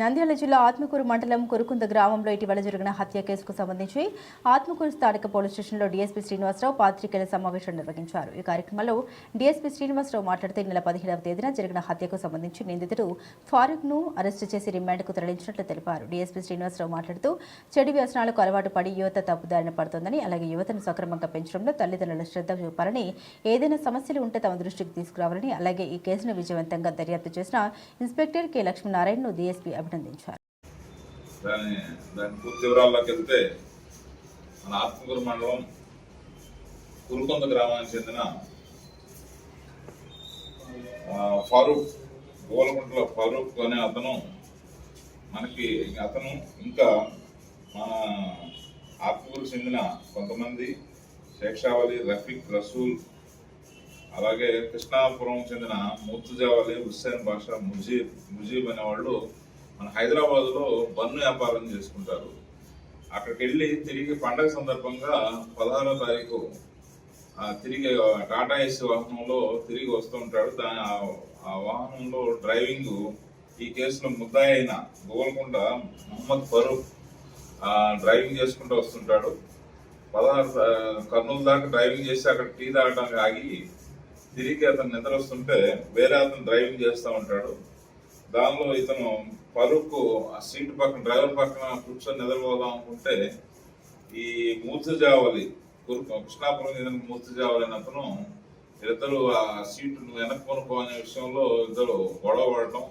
నంద్యాల జిల్లా ఆత్మకూరు మండలం కురుకుంద గ్రామంలో ఇటీవల జరిగిన హత్య కేసుకు సంబంధించి ఆత్మకూరు స్థానిక పోలీస్ స్టేషన్లో డీఎస్పీ శ్రీనివాసరావు పాత్రికేయుల సమావేశం నిర్వహించారు. ఈ కార్యక్రమంలో డీఎస్పీ శ్రీనివాసరావు మాట్లాడుతూ నెల పదిహేడవ తేదీన జరిగిన హత్యకు సంబంధించి నిందితుడు ఫారూక్ను అరెస్టు చేసి రిమాండ్కు తరలించినట్లు తెలిపారు. డీఎస్పీ శ్రీనివాసరావు మాట్లాడుతూ చెడు వ్యసనాలకు అలవాటు పడి యువత తప్పుదారిన పడుతోందని అలాగే యువతను సక్రమంగా పెంచడంలో తల్లిదండ్రుల శ్రద్ధ చూపాలని ఏదైనా సమస్యలు ఉంటే తమ దృష్టికి తీసుకురావాలని అలాగే ఈ కేసును విజయవంతంగా దర్యాప్తు చేసిన ఇన్స్పెక్టర్ కె లక్ష్మీనారాయణను డీఎస్పీ అభినందించారు దాని దాని పూర్తి వివరాల్లోకి వెళ్తే మన ఆత్మకూరు మండలం కురుకొంద గ్రామానికి చెందిన ఫారూక్ గోలగుంటలో ఫారూక్ అనే అతను మనకి అతను ఇంకా మన ఆత్మకూరు చెందిన కొంతమంది శేషావలి రఫీక్ రసూల్ అలాగే కృష్ణాపురం చెందిన ముర్తుజావలి హుస్సేన్ బాషా ముజీబ్ ముజీబ్ అనే వాళ్ళు మన హైదరాబాద్లో బన్ను వ్యాపారం చేసుకుంటారు. అక్కడికి వెళ్ళి తిరిగి పండగ సందర్భంగా పదహారో తారీఖు తిరిగి టాటా ఏసీ వాహనంలో తిరిగి వస్తూ ఉంటాడు. దాని ఆ- వాహనంలో డ్రైవింగ్ ఈ కేసులో ముద్దాయి అయిన గోల్కొండ మహమ్మద్ ఫరూక్ డ్రైవింగ్ చేసుకుంటూ వస్తుంటాడు. పదహారు కర్నూలు దాకా డ్రైవింగ్ చేసి అక్కడ టీ తాగడానికి ఆగి తిరిగి అతను నిద్ర వస్తుంటే వేరే అతను డ్రైవింగ్ చేస్తూ ఉంటాడు. దానిలో ఇతను ఫరూక్ ఆ సీట్ పక్కన డ్రైవర్ పక్కన కూర్చొని నిద్రపోదాం అనుకుంటే ఈ మూర్తిజావలి కృష్ణాపురం చెందిన మూర్తిజావలి అతను ఇద్దరు ఆ సీటు నువ్వు వెనక్కి కొనుక్కో అనే విషయంలో ఇద్దరు గొడవ పడటం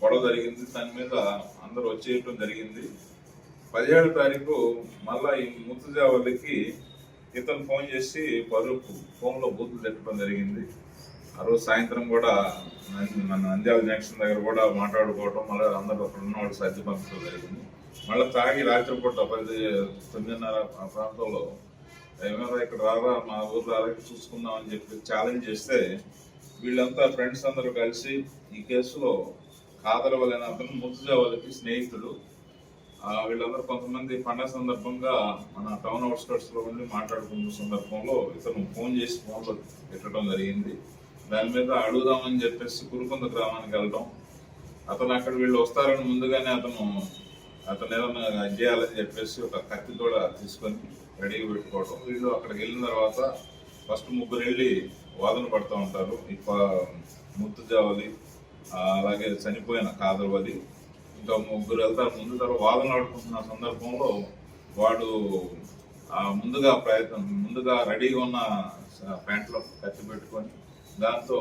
గొడవ జరిగింది. దాని మీద అందరూ వచ్చేయటం జరిగింది. పదిహేడు తారీఖు మళ్ళా ఈ ముత్తుజావల్లికి ఇతను ఫోన్ చేసి పరుపు ఫోన్లో బూతులు తిట్టడం జరిగింది. ఆ రోజు సాయంత్రం కూడా మన నంద్యాల జంక్షన్ దగ్గర కూడా మాట్లాడుకోవడం మళ్ళీ అందరూ అక్కడ ఉన్నవాడు సర్ది పంపడం జరిగింది. మళ్ళీ తాగి రాత్రిపూట పది తొమ్మిదిన్నర ఆ ప్రాంతంలో ఏమైనా ఇక్కడ రారా మా ఊరు రారా చూసుకుందాం అని చెప్పి ఛాలెంజ్ చేస్తే వీళ్ళంతా ఫ్రెండ్స్ అందరూ కలిసి ఈ కేసులో కాదరవలైన అతను ముత్తుజావలికి స్నేహితుడు. వీళ్ళందరూ కొంతమంది పండగ సందర్భంగా మన టౌన్ అవుట్స్కట్స్లో ఉండి మాట్లాడుకున్న సందర్భంలో ఇతను ఫోన్ చేసి ఫోన్లో పెట్టడం జరిగింది. దాని మీద అడుగుదామని చెప్పేసి కురుకుంద గ్రామానికి వెళ్ళడం అతను అక్కడ వీళ్ళు వస్తారని ముందుగానే అతను అతను ఏదన్నా చేయాలని చెప్పేసి ఒక కత్తి కూడా తీసుకొని రెడీగా పెట్టుకోవడం వీళ్ళు అక్కడికి వెళ్ళిన తర్వాత ఫస్ట్ ముగ్గురు వెళ్ళి వాదన పడుతూ ఉంటారు. ఈ ముత్తుజావలి అలాగే చనిపోయిన కాదర్వలి ఇంకా ముగ్గురు వెళ్తారు. ముందు తర్వాత వాదన ఆడుకుంటున్న సందర్భంలో వాడు ముందుగా ప్రయత్నం ముందుగా రెడీగా ఉన్న ప్యాంట్లో కత్తి పెట్టుకొని దాంతో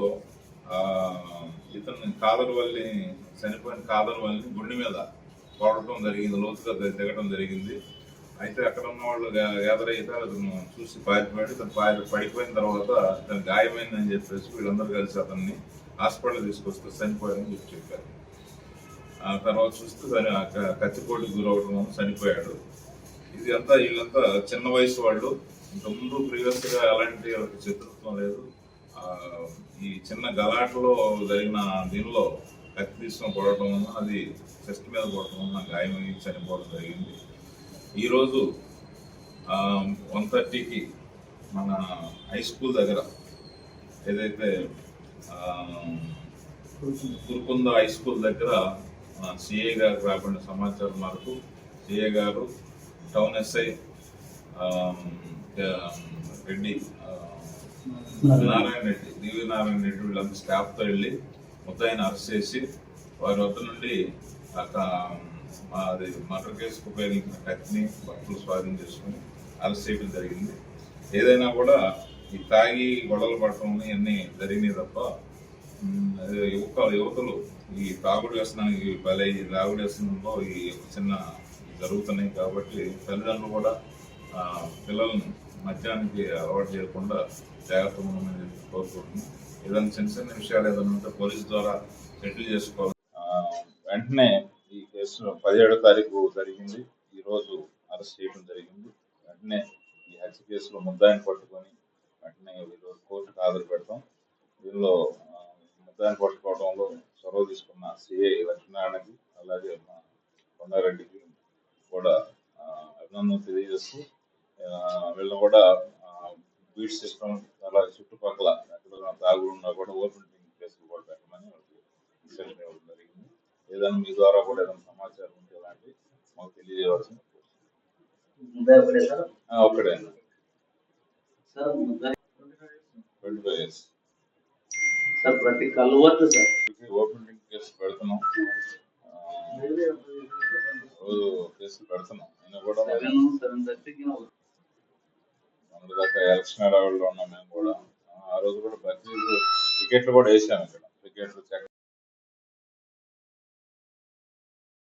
ఇతను కాదరు వల్లి చనిపోయిన కాదర్వల్లిని గుండె మీద కొడటం జరిగింది లోతుగా దిగడం జరిగింది. అయితే అక్కడ ఉన్న వాళ్ళు గ్యాదర్ అయితే అతను చూసి పారిపోయాడు. తను పారి పడిపోయిన తర్వాత తను గాయమైందని చెప్పేసి వీళ్ళందరూ కలిసి అతన్ని హాస్పిటల్ తీసుకొస్తే చనిపోయాడని చెప్పి చెప్పారు. ఆ తర్వాత చూస్తే దాని ఆ గురవడం చనిపోయాడు. ఇది అంతా వీళ్ళంతా చిన్న వయసు వాళ్ళు. ఇంత ముందు ప్రీవియస్ అలాంటి వాళ్ళకి శత్రుత్వం లేదు. ఈ చిన్న గలాటలో జరిగిన దీనిలో కత్తి తీసుకొని కొడటం అది చెస్ట్ మీద కొడటం వల్ల గాయమై చనిపోవడం జరిగింది. ఈరోజు వన్ థర్టీకి మన హై స్కూల్ దగ్గర ఏదైతే కురుకుంద హై స్కూల్ దగ్గర సిఏ గారికి రాబడిన సమాచారం మేరకు సిఏ గారు టౌన్ ఎస్ఐ రెడ్డి నారాయణ రెడ్డి దివ్య నారాయణ రెడ్డి వీళ్ళంతా స్టాఫ్తో వెళ్ళి ముద్దాయిని అరెస్ట్ చేసి వారి వద్ద నుండి అక్కడ అది మర్డర్ కేసుకు ఉపయోగించిన కత్తిని భక్తులు స్వాధీనం చేసుకుని అరెస్ట్ చేయడం జరిగింది. ఏదైనా కూడా ఈ తాగి గొడవలు పడటం ఇవన్నీ జరిగినాయి తప్ప యువక యువతలు ఈ తాగుడు వ్యసనానికి బలై తాగుడు వ్యసనంలో ఈ చిన్న జరుగుతున్నాయి కాబట్టి తల్లిదండ్రులు కూడా పిల్లలను మద్యానికి అలవాటు చేయకుండా జాగ్రత్తగా ఉండమని కోరుకుంటున్నాం ఏదైనా చిన్న చిన్న విషయాలు ఏదైనా ఉంటే పోలీస్ ద్వారా సెటిల్ చేసుకోవాలి. వెంటనే ఈ కేసు పదిహేడో తారీఖు జరిగింది. ఈరోజు అరెస్ట్ చేయడం జరిగింది. వెంటనే ఈ హత్య కేసులో ముద్దాయిని పట్టుకొని వెంటనే ఈరోజు కోర్టుకు హాజరు పెడతాం. దీనిలో ముద్దాయిని పట్టుకోవడంలో చొరవ తీసుకున్న సిఐ లక్ష్మీనారాయణకి అలాగే మా కొండారెడ్డికి కూడా అభినందనలు తెలియజేస్తూ ఆ, వీళ్ళని కూడా బీట్ సిస్టమ్ అలాగే చుట్టుపక్కల ఎక్కడ తాగుడు ఉన్నా కూడా ఓపెన్ డ్రింక్ కూడా పెట్టమని వాళ్ళకి ఇన్స్ట్రక్షన్ ఇవ్వడం జరిగింది. ఏదైనా మీ ద్వారా కూడా ఏదైనా సమాచారం ఉంటే ఇలాంటి మాకు తెలియజేయవలసిన ఒక్కడే సార్? ముందే ట్వంటీ ఫైవ్ ఇయర్స్. సార్ ప్రతి సార్. ఓపెన్ పెడుతున్నాం. రోజు కేసులు పెడుతున్నాం. అయినా కూడా ఎలక్షన్ అడవుల్లో ఉన్నాం మేము కూడా. ఆ రోజు కూడా బక్రీద్ టికెట్లు కూడా వేసాము ఇక్కడ. టికెట్లు చెక్